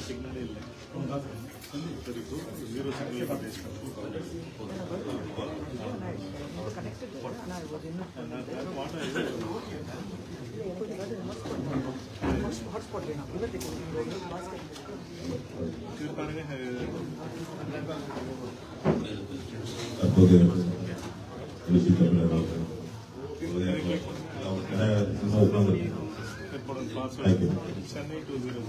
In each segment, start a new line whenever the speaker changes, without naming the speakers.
Signal ಇಲ್ಲ zero signal
ಮಾತಾಡಿದ್ರೆ எழுச்சி தமிழர் ನಾವು ಕನ್ನಡ ಸಿನಿಮಾ ಉಪಯೋಗ Thank you.
Chennai two zero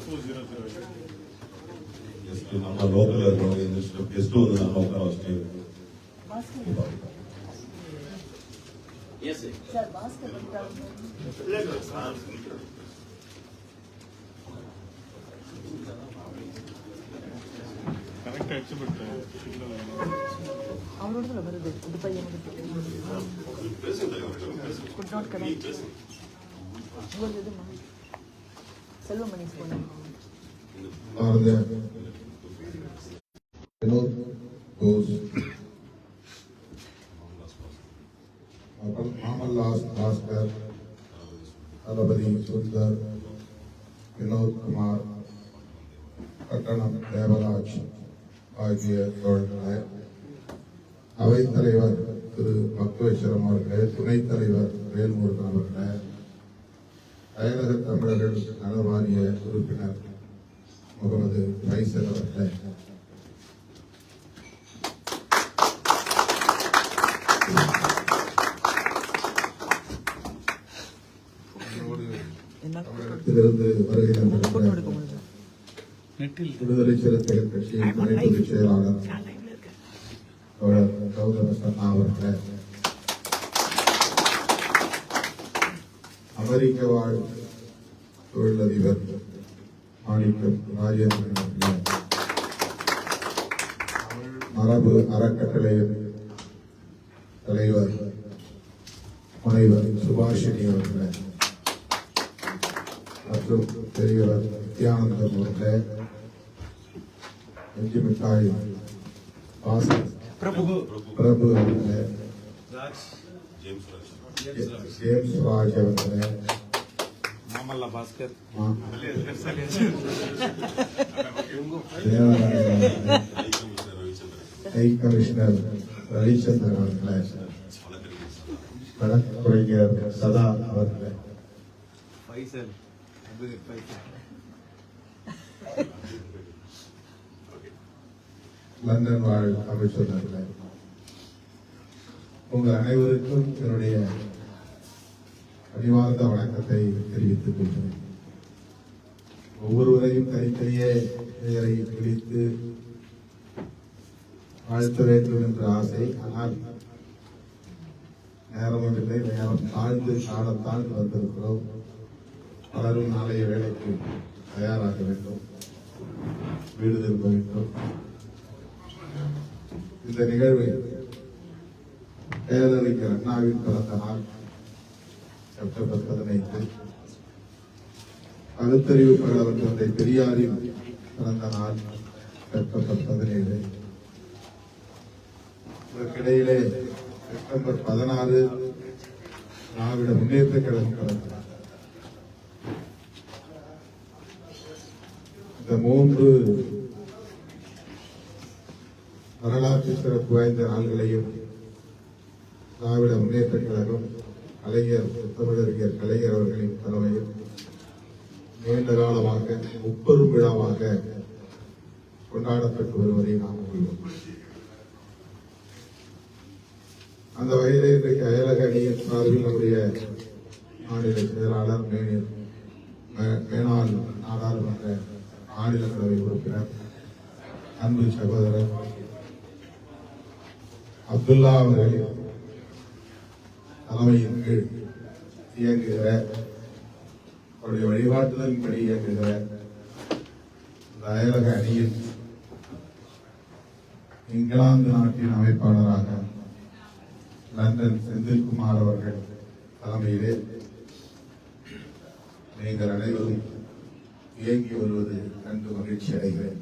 two zero zero
ಎಷ್ಟು ನಮ್ಮ ಲೋಕಲ್ ಇರೋರಿಗೆ ಎಷ್ಟು ಎಷ್ಟು ಒಂದು ನಮ್ಮ ಹೋಗ್ತಾರೋ ಅಷ್ಟೇ
எஸ் சார்
பாஸ்கர் கரெக்ட் ஆச்சு பட் அவரோட வருது இது. பையன் குட் நாட் கனெக்ட்
உங்களது செல்வமணி சொன்னாங்க Amal Las Bhaskar, Alabadi Sundar, Vinod கட்டணம் தேவராஜ் ஆகிய தோழர்களே அவைத் தலைவர் திரு பக்தேஸ்வரம் அவர்களே துணைத் தலைவர் வேல்முருகன் அவர்களே அயலக தமிழர்கள் நலவாரிய உறுப்பினர் முகமது ஃபைசல் அவர்களே. தமிழகத்திலிருந்து வருகை தந்திருக்கிற விடுதலை சிறுத்தைகள் கட்சியின் துணை பொதுச் செயலாளர் தோழர் கௌதம அவர்களே அமெரிக்க வாழ் தொழிலதிபர் மாணிக்கம் ராஜேந்திரன் அவர்களே. மரபு அறக்கட்டளையின் தலைவர் முனைவர் சுபாஷினி அவர்களே. തൊട്ട് ചെയ്യുക നിത്യാനന്ദമൂർത്തെ കുഞ്ഞുമിഠായി പ്രഭു പ്രഭു
അവരുടെ ജെയിംസ്
രാജ് അവരുടെ మామల్ల భాస్కర్ கமிஷனர் ரவிச்சந்திரன் அவர்களை வழக்குரைஞர் சதா அவர்களை லண்டன் வாழ் அமைச்சர் அவர்களே உங்கள் அனைவருக்கும் என்னுடைய அடிவார்ந்த வணக்கத்தை தெரிவித்துக் கொள்கிறேன். ஒவ்வொருவரையும் தனித்தனியே பெயரை பிடித்து வாழ்த்த வேண்டும் என்ற ஆசை ஆனால் நேரம் ஒன்றில்லை நேரம் தாழ்ந்து காலத்தாழ்ந்து வந்திருக்கிறோம். பலரும் நாளைய வேலைக்கு தயாராக வேண்டும். வீடு திரும்ப வேண்டும் இந்த நிகழ்வு பேரறிஞர் அண்ணாவின் பிறந்த நாள் செப்டம்பர் பதினைந்து. பகுத்தறிவு கழகம் தந்தை பெரியாரின் பிறந்த நாள் செப்டம்பர் பதினேழு. இதற்கிடையிலே செப்டம்பர் பதினாறு திராவிட முன்னேற்ற கழகம் பிறந்த நாள் இந்த மூன்று வரலாற்று சிறப்பு வாய்ந்த நாள்களையும் திராவிட முன்னேற்ற கழகம் கலைஞர் தமிழறிஞர் கலைஞர் அவர்களின் தலைமையில் நீண்ட காலமாக முப்பெரும் விழாவாக கொண்டாடப்பட்டு வருவதை நாம் கொள்வோம் அந்த வகையில் இன்றைக்கு அயலக அணியின் சார்பில் நம்முடைய மாநில செயலாளர் மேனாள் நாடாளுமன்ற மாநிலங்களவை உறுப்பினர் அன்பு சகோதரர் அப்துல்லா அவர்களின் தலைமையின் கீழ் இயங்குகிற அவருடைய வழிகாட்டுதலின்படி இயங்குகிற இந்த அயலக அணியில் இங்கிலாந்து நாட்டின் அமைப்பாளராக லண்டன் செந்தில்குமார் அவர்கள் தலைமையிலே நீங்கள் அனைவரும் இயங்கி வருவது கண்டு மகிழ்ச்சி அடைகிறேன்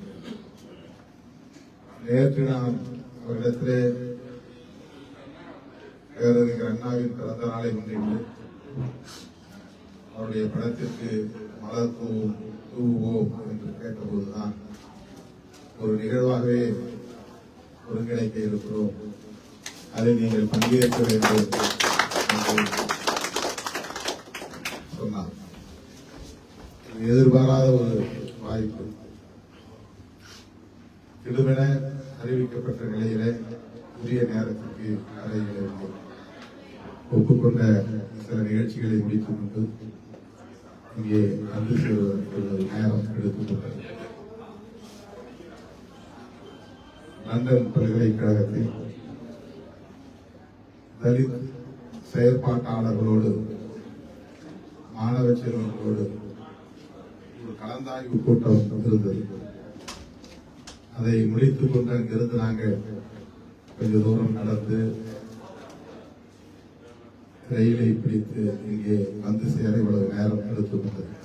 நேற்று நான் அவரிடத்திலே பேரறிஞர் அண்ணாவின் பிறந்த நாளை முன்னிட்டு அவருடைய படத்திற்கு மலர் தூவும் தூவுவோம் என்று கேட்டபோதுதான் ஒரு நிகழ்வாகவே ஒருங்கிணைக்க இருக்கிறோம். அதில் நீங்கள் பங்கேற்க வேண்டும் என்று சொன்னார் இது எதிர்பாராத ஒரு வாய்ப்பு. திடுமென அறிவிக்கப்பட்ட நிலையிலே உரிய நேரத்திற்கு அறையிலே ஒப்புக்கொண்ட சில நிகழ்ச்சிகளை முடித்துக் கொண்டு இங்கே வந்து செல்வதற்கு ஒரு நேரம் எடுத்துக்கொண்டது. லண்டன் பல்கலைக்கழகத்தில் தலித் செயற்பாட்டாளர்களோடு மாணவ செல்வங்களோடு கலந்தாய்வு கூட்டம் இருந்தது அதை முடித்துக் கொண்டு அங்கிருந்து நாங்கள் கொஞ்ச தூரம் நடந்து ரயிலை பிடித்து இங்கே வந்து சேர இவ்வளவு நேரம் எடுத்துக்கொண்டது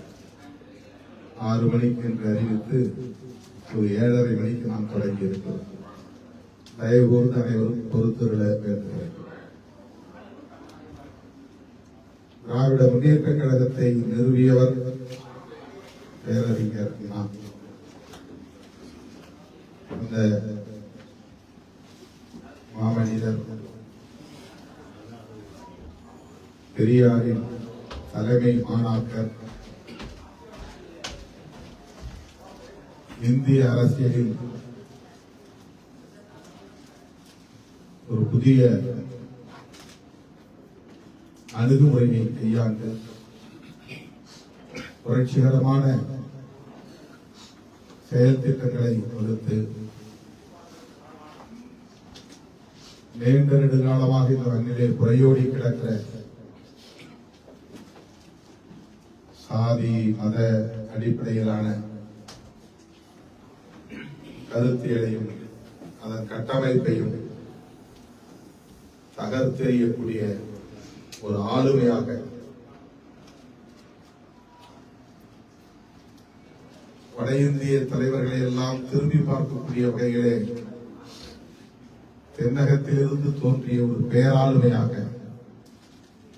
ஆறு மணிக்கு என்று அறிவித்து ஒரு ஏழரை மணிக்கு நாம் தொடங்கி இருக்கிறோம் தயவு கூர்ந்து அனைவரும் பொறுத்துள்ள வேண்டுகிறேன் திராவிட முன்னேற்ற கழகத்தை நிறுவியவர் பேரறிஞர் நான். இந்த மாமனிதர் பெரியாரின் தலைமை மாணாக்கர் இந்திய அரசியலில் ஒரு புதிய அணுகுமுறையை கையாண்டு புரட்சிகரமான செயல் திட்டங்களை வகுத்து நீண்ட நெடுங்காலமாக இந்த மண்ணிலே புறையோடி கிடக்கிற சாதி மத அடிப்படையிலான கருத்தியலையும் அதன் கட்டமைப்பையும் தகர்த்தெறியக்கூடிய ஒரு ஆளுமையாக வட இந்திய தலைவர்களை எல்லாம் திரும்பி பார்க்கக்கூடிய வகையிலே தென்னகத்திலிருந்து தோன்றிய ஒரு பேராளுமையாக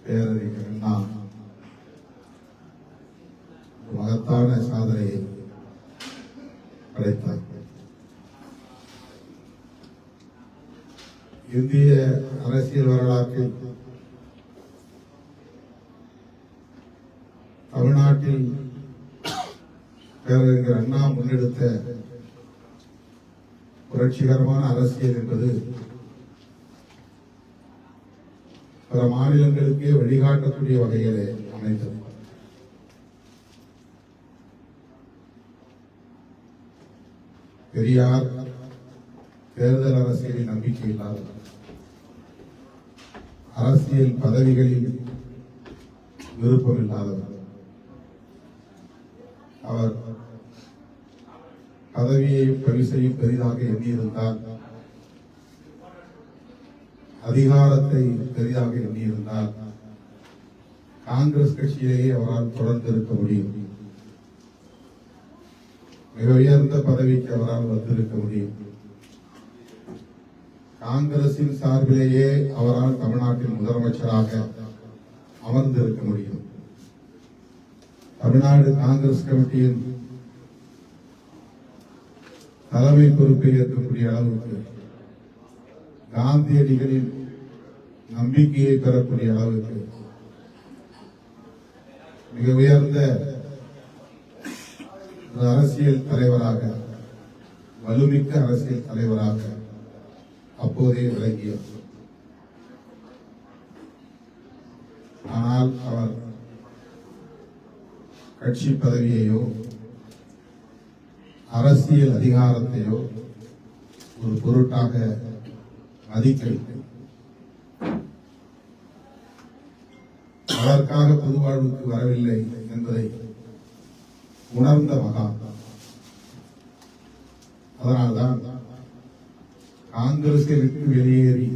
பேரறிஞர் அண்ணா. மகத்தான சாதனையை படைத்தார். இந்திய அரசியல் வரலாற்றில் தமிழ்நாட்டில் பேரறிஞர் அண்ணா முன்னெடுத்த புரட்சிகரமான அரசியல் என்பது பல மாநிலங்களுக்கே வழிகாட்டக்கூடிய வகையிலே அமைந்தது. பெரியார் தேர்தல் அரசியலில் நம்பிக்கை இல்லாதவர் அரசியல் பதவிகளில் விருப்பம் இல்லாதவர். அவர் பதவியையும் பரிசையும் பெரிதாக எண்ணியிருந்தால் அதிகாரத்தை பெரிதாக எண்ணியிருந்தால் காங்கிரஸ் கட்சியிலேயே அவரால் தொடர்ந்து இருக்க முடியும். மிக உயர்ந்த பதவிக்கு அவரால் வந்திருக்க முடியும். காங்கிரசின் சார்பிலேயே அவரால் தமிழ்நாட்டின் முதலமைச்சராக அமர்ந்திருக்க முடியும். தமிழ்நாடு காங்கிரஸ் கமிட்டியின் தலைமை பொறுப்பை ஏற்கக்கூடிய அளவுக்கு காந்தியடிகளின் நம்பிக்கையை பெறக்கூடிய அளவுக்கு மிக உயர்ந்த ஒரு அரசியல் தலைவராக வலுமிக்க அரசியல் தலைவராக அப்போதே விளங்கியவர். ஆனால் அவர் கட்சி பதவியையோ அரசியல் அதிகாரத்தையோ ஒரு பொருட்டாக மதிக்கவில்லை. அதற்காக பொது வாழ்வுக்கு வரவில்லை என்பதை உணர்ந்த மகா. அதனால்தான் காங்கிரஸை விட்டு வெளியேறி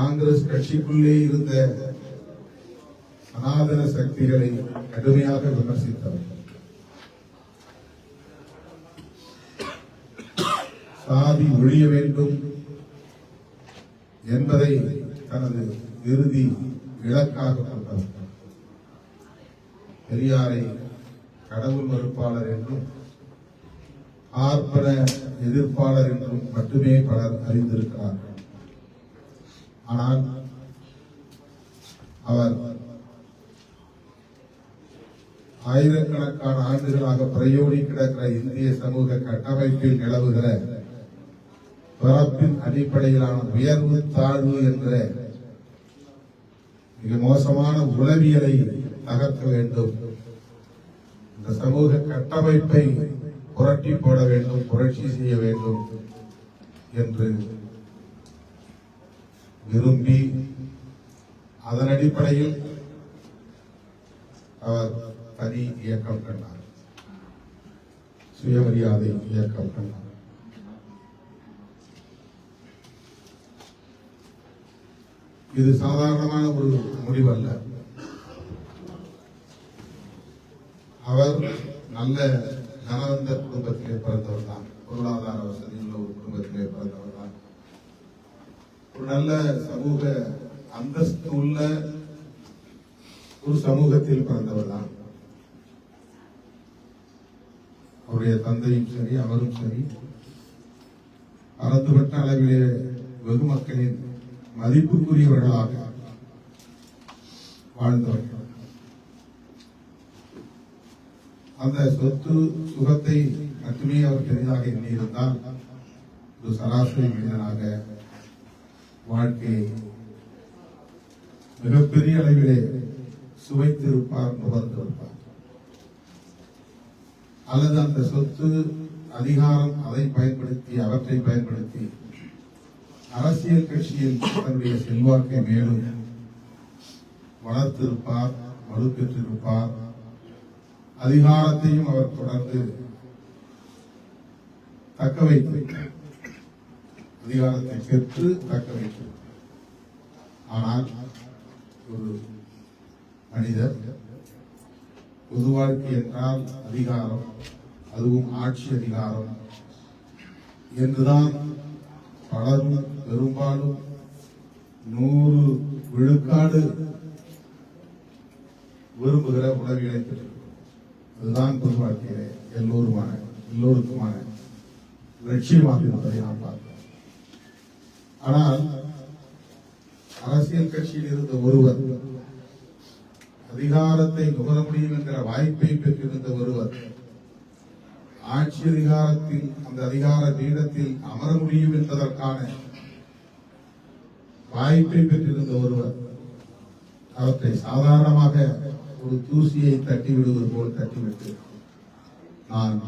காங்கிரஸ் கட்சிக்குள்ளே இருந்த சனாதன சக்திகளை கடுமையாக விமர்சித்தவர். சாதி ஒழிய வேண்டும் என்பதை தனது இறுதி இலக்காக கொண்டவர். பெரியாரை கடவுள் மறுப்பாளர் என்றும் ஆர்ப்பன எதிர்ப்பாளர் என்றும் மட்டுமே பலர் அறிந்திருக்கிறார்கள். ஆனால் அவர் ஆயிரக்கணக்கான ஆண்டுகளாக பிரயோடி கிடக்கிற இந்திய சமூக கட்டமைப்பில் நிலவுகிற பிறப்பின் அடிப்படையிலான உயர்வு தாழ்வு என்ற மிக மோசமான உளவியலை தகர்க்க வேண்டும். இந்த சமூக கட்டமைப்பை புரட்டி போட வேண்டும் புரட்சி செய்ய வேண்டும் என்று விரும்பி அதன் அடிப்படையில் அவர் தனி இயக்கம் கண்டார். சுயமரியாதை இயக்கம் கண்டார். இது சாதாரணமான ஒரு முடிவல்ல. அவர் நல்ல தனவந்த குடும்பத்திலே பிறந்தவர் தான். பொருளாதார வசதி ஒரு குடும்பத்திலே பிறந்தவர் தான் ஒரு நல்ல சமூக அந்தஸ்து உள்ள ஒரு சமூகத்தில் பிறந்தவர் தான். அவருடைய தந்தையும் சரி அவரும் சரி. பரந்துபட்ட அளவிலே வெகு மக்களின் மதிப்புக்குரியவர்களாக வாழ்ந்தவர்கள் அந்த சொத்து சுகத்தை மட்டுமே அவர் பெரிதாக எண்ணியிருந்தால் ஒரு சராசரி மனிதனாக வாழ்க்கையை மிகப்பெரிய அளவிலே சுவைத்திருப்பார் நுகர்ந்திருப்பார் அல்லது அந்த சொத்து அதிகாரம் அதை பயன்படுத்தி அவற்றை பயன்படுத்தி அரசியல் கட்சியில் தன்னுடைய செல்வாக்கை மேலும் வளர்த்திருப்பார் வலுப்பெற்றிருப்பார். அதிகாரத்தையும் அவர் தொடர்ந்து தக்க வைத்திருக்கிறார். அதிகாரத்தை பெற்று தக்க வைத்திருக்கிறார் ஆனால் ஒரு மனிதர் பொது வாழ்க்கை என்றால் அதிகாரம் அதுவும் ஆட்சி அதிகாரம். என்றுதான் பலரும் பெரும்பாலும் நூறு விழுக்காடு விரும்புகிற உளவியலை பெற்றிருக்கிறோம். அதுதான் பொது வாழ்க்கையிலே எல்லோருமான எல்லோருக்குமான லட்சியமாக இருப்பதை நாம் பார்க்கிறோம். ஆனால் அரசியல் கட்சியில் இருந்த ஒருவர் அதிகாரத்தை நுகர முடியும் என்கிற வாய்ப்பை பெற்றிருந்த ஒருவர் ஆட்சி அதிகாரத்தில் அந்த அதிகார பீடத்தில் அமர முடியும் என்பதற்கான வாய்ப்பை பெற்றிருந்த ஒருவர் அவற்றை சாதாரணமாக ஒரு தூசியை தட்டி விடுவது போல் தட்டிவிட்டு நான்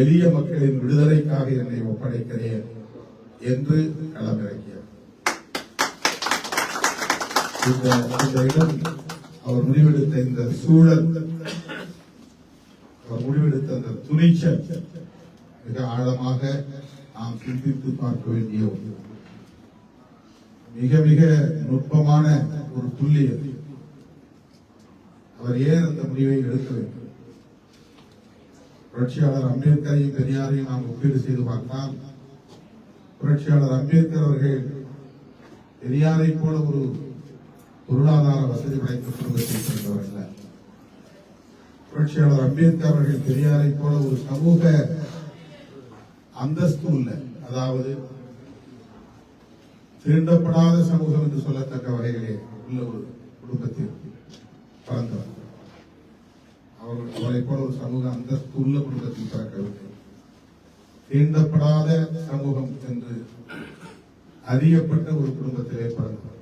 எளிய மக்களின் விடுதலைக்காக என்னை ஒப்படைக்கிறேன் என்று களமிறங்கியவர். இந்த இடம் அவர் முடிவெடுத்த இந்த சூழல் அவர் முடிவெடுத்த அந்த துணிச்சல் மிக ஆழமாக நாம் சிந்தித்து பார்க்க வேண்டிய ஒன்று. மிக மிக நுட்பமான ஒரு புள்ளி அது அவர் ஏன் அந்த முடிவை எடுக்க வேண்டும்? புரட்சியாளர் அம்பேத்கரையும் பெரியாரையும் நாம் ஒப்பீடு செய்து பார்த்தால் புரட்சியாளர் அம்பேத்கர் அவர்கள் பெரியாரை போல ஒரு பொருளாதார வசதி படைத்த குடும்பத்தை சேர்ந்தவர் அல்ல. புரட்சியாளர் அம்பேத்கர் அவர்கள் பெரியாரை போல ஒரு சமூக அந்தஸ்து உள்ள அதாவது திருண்டப்படாத சமூகம் என்று சொல்லத்தக்க வகையிலே உள்ள ஒரு குடும்பத்தில் பிறந்தவர். அவர் அவரை போல ஒரு சமூக அந்தஸ்து உள்ள குடும்பத்தில் பிறக்கவில்லை தீண்டப்படாத சமூகம் என்று அறியப்பட்ட ஒரு குடும்பத்திலே பிறந்தார்